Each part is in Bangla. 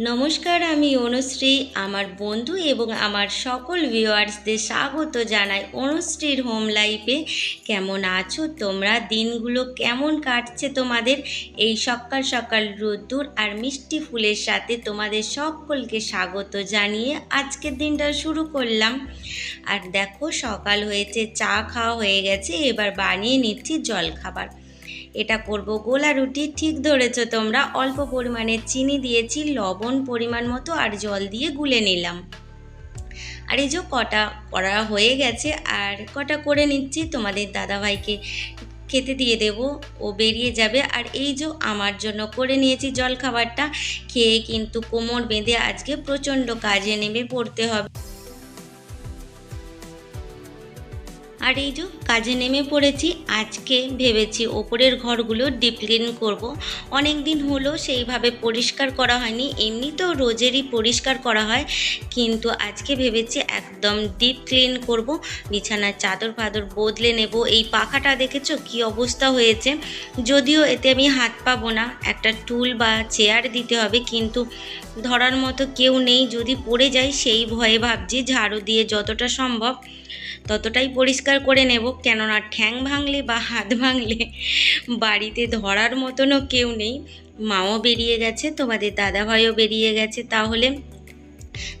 নমস্কার, আমি অনুশ্রী। আমার বন্ধু এবং আমার সকল ভিউয়ার্সদের স্বাগত জানাই অনুশ্রীর হোম লাইফে। কেমন আছো তোমরা? দিনগুলো কেমন কাটছে তোমাদের? এই সকাল সকাল রোদ্দুর আর মিষ্টি ফুলের সাথে তোমাদের সকলকে স্বাগত জানিয়ে আজকের দিনটা শুরু করলাম। আর দেখো, সকাল হয়েছে, চা খাওয়া হয়ে গেছে। এবার বানিয়ে নিচ্ছি জলখাবার। এটা করব। গোলা রুটি ঠিক ধরেছো তোমরা। অল্প পরিমাণে চিনি দিয়েছি, লবণ পরিমাণ মতো আর জল দিয়ে গুলে নিলাম। আর এই যে কটা করা হয়ে গেছে, আর কটা করে নিচ্ছি, তোমাদের দাদাভাইকে খেতে দিয়ে দেব। ও বেরিয়ে যাবে। আর এই যে আমার জন্য করে নিয়েছি জল খাবারটা খেয়ে কিন্তু কোমর বেঁধে আজকে প্রচণ্ড কাজে নেমে পড়তে হবে। আর এই যে কাজে নেমে পড়েছি, আজকে ভেবেছি ওপরের ঘরগুলো ডিপ ক্লিন করব। অনেক দিন হলো সেইভাবে পরিষ্কার করা হয়নি এমনি তো রোজেরই পরিষ্কার করা হয়, কিন্তু আজকে ভেবেছি একদম ডিপ ক্লিন করব, বিছানার চাদর ফাদর বদলে নেব। এই পাখাটা দেখেছ কি অবস্থা হয়েছে? যদিও এতে আমি হাত পাবো না, একটা টুল বা চেয়ার দিতে হবে, কিন্তু ধরার মতো কেউ নেই, যদি পড়ে যায় সেই ভয়ে ভাবছি ঝাড়ু দিয়ে যতটা সম্ভব ততটাই পরিষ্কার করে নেব, কেননা ঠ্যাং ভাঙলে বা হাত ভাঙলে বাড়িতে ধরার মতনও কেউ নেই। মাও বেরিয়ে গেছে, তোমাদের দাদাভাইও বেরিয়ে গেছে, তাহলে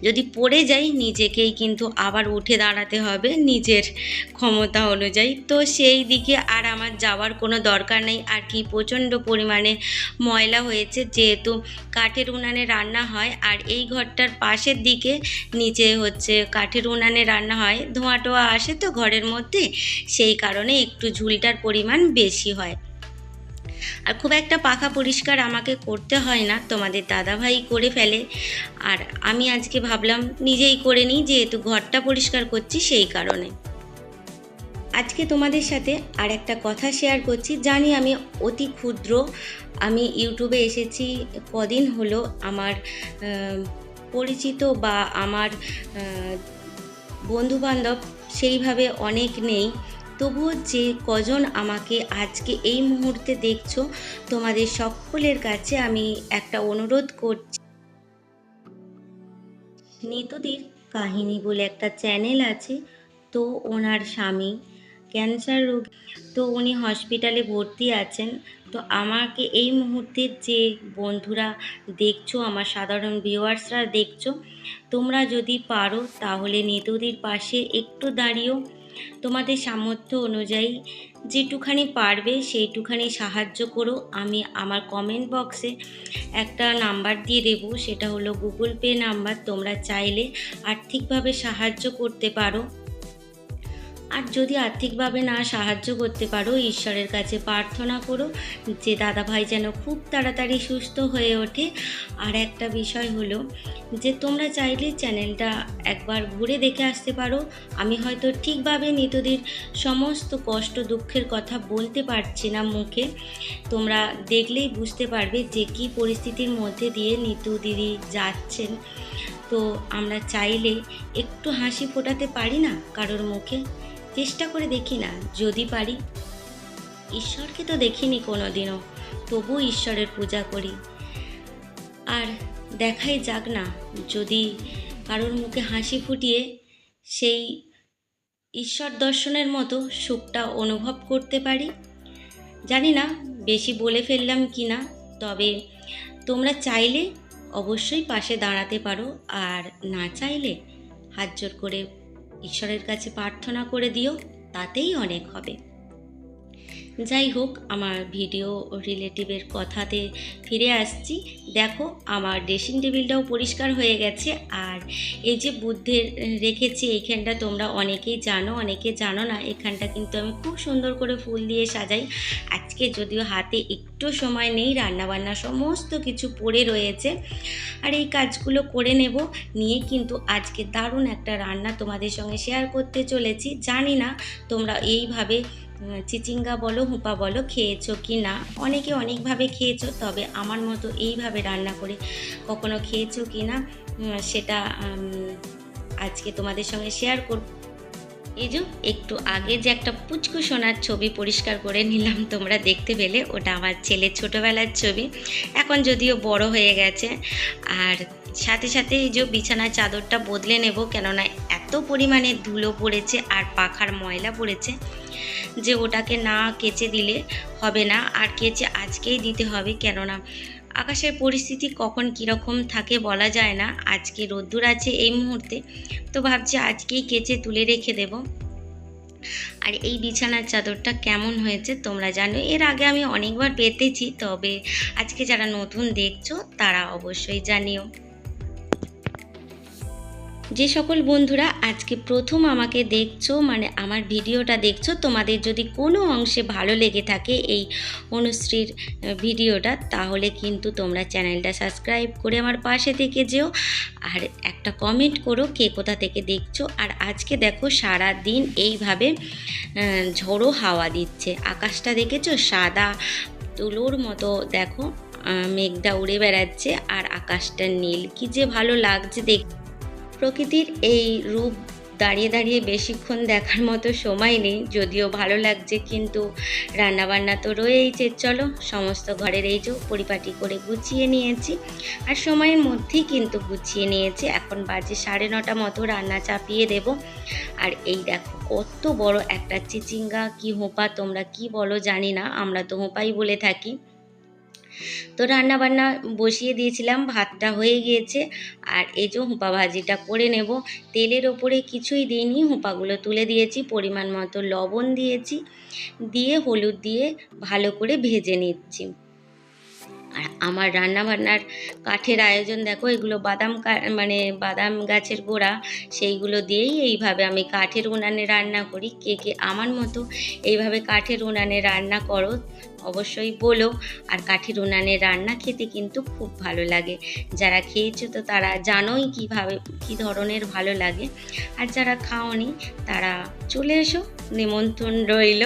যদি পড়ে যাই নিজেকেই কিন্তু আবার উঠে দাঁড়াতে হবে নিজের ক্ষমতা অনুযায়ী। তো সেই দিকে আর আমার যাওয়ার কোনো দরকার নেই। আর কি প্রচণ্ড পরিমাণে ময়লা হয়েছে, যেহেতু কাঠের উনানে রান্না হয়। আর এই ঘরটার পাশের দিকে নিচে হচ্ছে কাঠের উনানে রান্না হয়। ধোঁয়া টোয়া আসে তো ঘরের মধ্যে, সেই কারণে একটু ঝুলটার পরিমাণ বেশি হয়। আর খুব একটা পাখা পরিষ্কার আমাকে করতে হয় না, তোমাদের দাদাভাই করে ফেলে। আর আমি আজকে ভাবলাম নিজেই করে নিই, যেহেতু ঘরটা পরিষ্কার করছি সেই কারণে। আজকে তোমাদের সাথে আর একটা কথা শেয়ার করছি, জানি আমি অতি ক্ষুদ্র। আমি ইউটিউবে এসেছি, কদিন হলো আমার পরিচিত বা আমার বন্ধুবান্ধব সেইভাবে অনেক নেই। তবুও যে কজন আমাকে আজকে এই মুহূর্তে দেখছ, তোমাদের সকলের কাছে আমি একটা অনুরোধ করছি। নিতুদির কাহিনী বলে একটা চ্যানেল আছে, তো ওনার স্বামী ক্যান্সার রোগ, তো উনি হসপিটালে ভর্তি আছেন। তো আমাকে এই মুহূর্তে যে বন্ধুরা দেখছ, আমার সাধারণ ভিউয়ার্সরা দেখছ, তোমরা যদি পারো তাহলে নিতুদির পাশে একটু দাঁড়িয়েও তোমাদের সামর্থ্য অনুযায়ী যেটুখানি পারবে সেইটুখানি সাহায্য করো। আমি আমার কমেন্ট বক্সে একটা নাম্বার দিয়ে দেবো, সেটা হলো গুগল পে নাম্বার তোমরা চাইলে আর্থিকভাবে সাহায্য করতে পারো। আর যদি আর্থিকভাবে না সাহায্য করতে পারো, ঈশ্বরের কাছে প্রার্থনা করো যে দাদা ভাই যেন খুব তাড়াতাড়ি সুস্থ হয়ে ওঠে। আর একটা বিষয় হলো যে তোমরা চাইলে চ্যানেলটা একবার ঘুরে দেখে আসতে পারো। আমি হয়তো ঠিকভাবে নিতদির সমস্ত কষ্ট দুঃখের কথা বলতে পারছি না মুখে। তোমরা দেখলেই বুঝতে পারবে যে কী পরিস্থিতির মধ্যে দিয়ে নিতু দিদি যাচ্ছেন। তো আমরা চাইলে একটু হাসি ফোটাতে পারি না কারোর মুখে? চেষ্টা করে দেখি না, যদি পারি। ঈশ্বরকে তো দেখিনি কোনো দিনও তবু ঈশ্বরের পূজা করি। আর দেখাই যাক না, যদি কারোর মুখে হাসি ফুটিয়ে সেই ঈশ্বর দর্শনের মতো সুখটা অনুভব করতে পারি। জানি না, বেশি বলে ফেললাম কি না, তবে তোমরা চাইলে অবশ্যই পাশে দাঁড়াতে পারো, আর না চাইলে হাত জোর করে ঈশ্বরের কাছে প্রার্থনা করে দিও তাতেই অনেক হবে। যাই হোক আমার ভিডিও রিলেটিভের কথাতে ফিরে আসছি। দেখো, আমার ড্রেসিং টেবিলটাও পরিষ্কার হয়ে গেছে। আর এই যে বুদ্ধের রেখেছি, এইখানটা তোমরা অনেকেই জানো, অনেকে জানো না, এখানটা কিন্তু আমি খুব সুন্দর করে ফুল দিয়ে সাজাই। আজকে যদিও হাতে একটু সময় নেই, রান্নাবান্না সমস্ত কিছু পড়ে রয়েছে। আর এই কাজগুলো করে নেব, নিয়ে কিন্তু আজকে দারুণ একটা রান্না তোমাদের সঙ্গে শেয়ার করতে চলেছি। জানি না তোমরা এইভাবে চিচিঙ্গা বলো, হুপা বলো, খেয়েছো কি না? অনেকে অনেকভাবে খেয়েছো, তবে আমার মতো এইভাবে রান্না করে কখনো খেয়েছো কি না সেটা আজকে তোমাদের সঙ্গে শেয়ার করব। এই যে, একটু আগে যে একটা পুচকু সোনার ছবি পরিষ্কার করে নিলাম, তোমরা দেখতে পেলে, ওটা আমার ছেলের ছোটোবেলার ছবি। এখন যদিও বড় হয়ে গেছে, আর সাথে সাথে এই যে বিছানার চাদরটা বদলে নেব, কেননা এত পরিমাণে ধুলো পড়েছে আর পাখার ময়লা পড়েছে। যে ওটাকে না কেচে দিলে হবে না, আর কেচে আজকেই দিতে হবে কেননা আকাশের পরিস্থিতি কখন কীরকম থাকে বলা যায় না। আজকে রোদ্দুর আছে এই মুহূর্তে, তো ভাবছি আজকেই কেচে তুলে রেখে দেব। আর এই বিছানার চাদরটা কেমন হয়েছে তোমরা জানো, এর আগে আমি অনেকবার পেতেছি, তবে আজকে যারা নতুন দেখছ তারা অবশ্যই জানিও। যে সকল বন্ধুরা আজকে প্রথম আমাকে দেখছ মানে আমার ভিডিওটা দেখছ, তোমাদের যদি কোনো অংশে ভালো লেগে থাকে এই অনুশ্রীর ভিডিওটা, তাহলে কিন্তু তোমরা চ্যানেলটা সাবস্ক্রাইব করে আমার পাশে থেকে যেও। আর একটা কমেন্ট করো, কে কোথা থেকে দেখছ। আর আজকে দেখো সারা দিন এইভাবে ঝোড়ো হাওয়া দিচ্ছে। আকাশটা দেখেছ? সাদা তুলোর মতো, দেখো মেঘটা উড়ে বেড়াচ্ছে। আর আকাশটা নীল। কি যে ভালো লাগছে দেখ প্রকৃতির এই রূপ দাঁড়িয়ে দাঁড়িয়ে বেশিক্ষণ দেখার মতো সময় নেই, যদিও ভালো লাগছে, কিন্তু রান্নাবান্না তো রয়েইছে চলো, সমস্ত ঘরের এই যে পরিপাটি করে গুছিয়ে নিয়েছি। আর সময়ের মধ্যেই কিন্তু গুছিয়ে নিয়েছি, এখন বাজে সাড়ে নটা মতো, রান্না চাপিয়ে দেব। আর এই দেখো, কত বড় একটা চিচিঙ্গা, কি হোপা, তোমরা কি বলো জানি না, আমরা তো হোপাই বলে থাকি। তো রান্না বান্না বসিয়ে দিয়েছিলাম, ভাতটা হয়ে গিয়েছে। আর এই যে হোপা ভাজিটা করে নেব, তেলের ওপরে কিছুই দিইনি। হোপাগুলো তুলে দিয়েছি, পরিমাণ মতো লবণ দিয়েছি। দিয়ে হলুদ দিয়ে ভালো করে ভেজে নিচ্ছি। আর আমার রান্নাবান্নার কাঠের আয়োজন, দেখো, এগুলো বাদাম মানে বাদাম গাছের গোড়া, সেইগুলো দিয়েই এইভাবে আমি কাঠের উনানে রান্না করি। কে কে আমার মতো এইভাবে কাঠের উনানে রান্না করো, অবশ্যই বলো। আর কাঠের উনানে রান্না খেতে কিন্তু খুব ভালো লাগে। যারা খেয়েছো তো তারা জানোই কীভাবে, কী ধরনের ভালো লাগে। আর যারা খাওনি তারা চলে এসো। নিমন্ত্রণ রইল।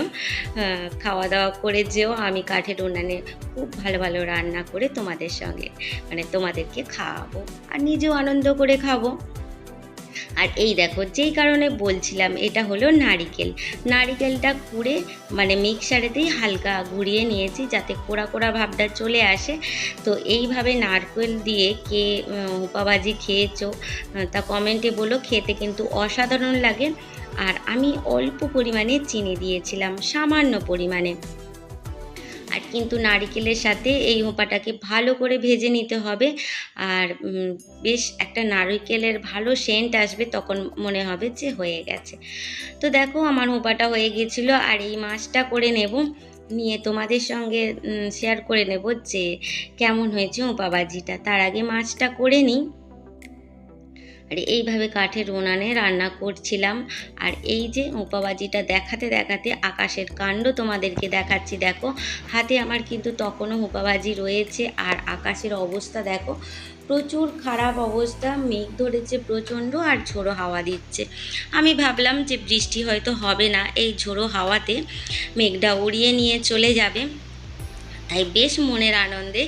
খাওয়া দাওয়া করে যেও। আমি কাঠের উনানে খুব ভালো ভালো রান্না করে তোমাদের সঙ্গে মানে তোমাদেরকে খাওয়াবো আর নিজেও আনন্দ করে খাব। আর এই দেখো, যেই কারণে বলছিলাম, এটা হলো নারিকেল। নারিকেলটা কুড়ে মানে মিক্সারেতেই হালকা ঘুরিয়ে নিয়েছি যাতে কোড়া কোড়া ভাবটা চলে আসে। তো এইভাবে নারকেল দিয়ে কে উপাবাজি খেয়েছো? তা কমেন্টে বলো। খেতে কিন্তু অসাধারণ লাগে। আর আমি অল্প পরিমাণে চিনি দিয়েছিলাম, সামান্য পরিমাণে। আর কিন্তু নারিকেলের সাথে এই হোপাটাকে ভালো করে ভেজে নিতে হবে। আর বেশ একটা নারিকেলের ভালো সেন্ট আসবে তখন মনে হবে যে হয়ে গেছে। তো দেখো আমার হোপাটা হয়ে গিয়েছিল আর এই মাছটা করে নেব। নিয়ে তোমাদের সঙ্গে শেয়ার করে নেব যে কেমন হয়েছে হোপাবাজিটা তার আগে মাছটা করে নিই। আর এইভাবে কাঠের উনানে রান্না করছিলাম। আর এই যে উপাবাজিটা দেখাতে দেখাতে আকাশের কাণ্ড তোমাদেরকে দেখাচ্ছি, দেখো। হাতে আমার কিন্তু তখনও হুপাবাজি রয়েছে আর আকাশের অবস্থা, দেখো। প্রচুর খারাপ অবস্থা, মেঘ ধরেছে প্রচণ্ড আর ঝোড়ো হাওয়া দিচ্ছে। আমি ভাবলাম যে বৃষ্টি হয়তো হবে না, এই ঝোড়ো হাওয়াতে মেঘটা উড়িয়ে নিয়ে চলে যাবে। তাই বেশ মনের আনন্দে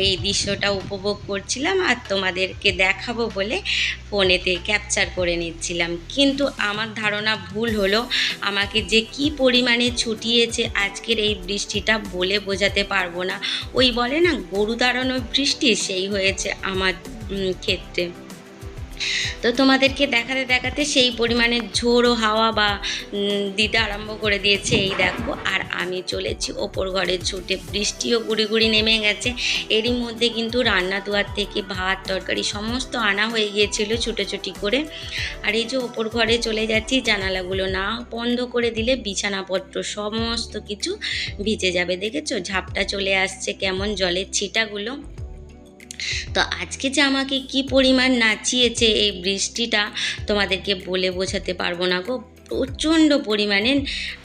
এই দৃশ্যটা উপভোগ করছিলাম আর তোমাদেরকে দেখাবো বলে ফোনেতে ক্যাপচার করে নিচ্ছিলাম। কিন্তু আমার ধারণা ভুল হলো, আমাকে যে কি পরিমাণে ছুটিয়েছে আজকের এই বৃষ্টিটা বলে বোঝাতে পারব না। ওই বলে না, গরু দাঁড়ানো বৃষ্টি সেই হয়েছে আমার ক্ষেত্রে। তো তোমাদেরকে দেখাতে দেখাতে সেই পরিমাণে ঝোড়ো হাওয়া বা দিতে আরম্ভ করে দিয়েছে। এই দেখো, আর আমি চলেছি ওপর ঘরে। ছুটে বৃষ্টিও গুড়ি গুড়ি নেমে গেছে। এরই মধ্যে কিন্তু রান্না দুয়ার থেকে ভাত, তরকারি সমস্ত আনা হয়ে গিয়েছিল ছুটোছুটি করে। আর এই যে ওপর ঘরে চলে যাচ্ছি, জানালাগুলো না বন্ধ করে দিলে বিছানাপত্র সমস্ত কিছু ভিজে যাবে। দেখেছ? ঝাপটা চলে আসছে কেমন জলের ছিটাগুলো। তো আজকে যে আমাকে কি পরিমাণ নাচিয়েছে এই বৃষ্টিটা তোমাদেরকে বলে বোঝাতে পারব না গো। প্রচণ্ড পরিমাণে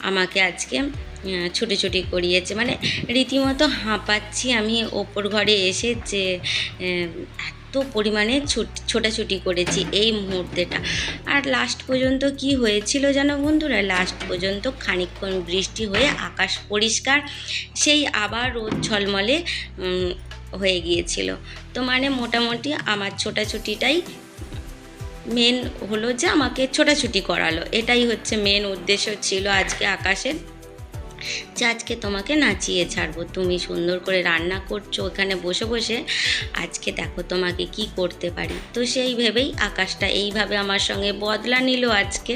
আমাকে আজকে আহ, ছুটি করিয়েছে। মানে রীতিমতো হাঁপাচ্ছি আমি ওপর ঘরে এসে যে এত পরিমাণে ছুট ছোটাছুটি করেছি এই মুহূর্তেটা। আর লাস্ট পর্যন্ত কি হয়েছিল জানো বন্ধুরা? লাস্ট পর্যন্ত খানিকক্ষণ বৃষ্টি হয়ে আকাশ পরিষ্কার সেই আবার রোদ ঝলমলে হয়ে গিয়েছিল। তো মানে মোটামুটি আমার ছোটাছুটিটাই মেন হলো যে আমাকে ছোটাছুটি করালো। এটাই হচ্ছে মেন উদ্দেশ্য ছিল আজকে আকাশের, যে আজকে তোমাকে নাচিয়ে ছাড়বো। তুমি সুন্দর করে রান্না করছ ওখানে বসে বসে। আজকে দেখো তোমাকে কি করতে পারি। তো সেই ভেবেই আকাশটা এইভাবে আমার সঙ্গে বদলা নিল আজকে।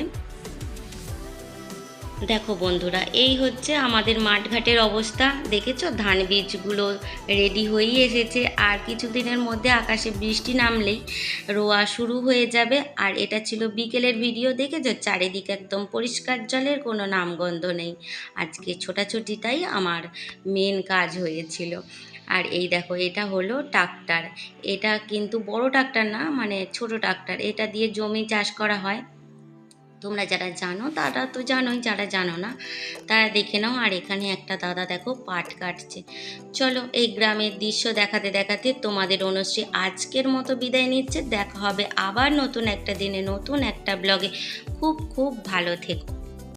দেখো বন্ধুরা, এই হচ্ছে আমাদের মাঠঘাটের অবস্থা। দেখেছ? ধান বীজগুলো রেডি হয়েই এসেছে। আর কিছুদিনের মধ্যে আকাশে বৃষ্টি নামলেই রোয়া শুরু হয়ে যাবে। আর এটা ছিল বিকেলের ভিডিও, দেখেছ? চারিদিকে একদম পরিষ্কার জলের, কোনো নামগন্ধ নেই। আজকে ছোটাছুটিটাই আমার মেন কাজ হয়েছিল। আর এই দেখো, এটা হলো ট্রাক্টর। এটা কিন্তু বড় ট্রাক্টর না মানে ছোট ট্রাক্টর। এটা দিয়ে জমি চাষ করা হয়। তোমরা যারা জানো, তারা তো জানোই, যারা জানো না, তারা দেখে নাও। আর এখানে একটা দাদা দেখো, পাট কাটছে। চলো এই গ্রামের দৃশ্য দেখাতে দেখাতে তোমাদের অনুশ্রী আজকের মতো বিদায় নিচ্ছে। দেখা হবে আবার নতুন একটা দিনে, নতুন একটা ব্লগে। খুব খুব ভালো থেকো।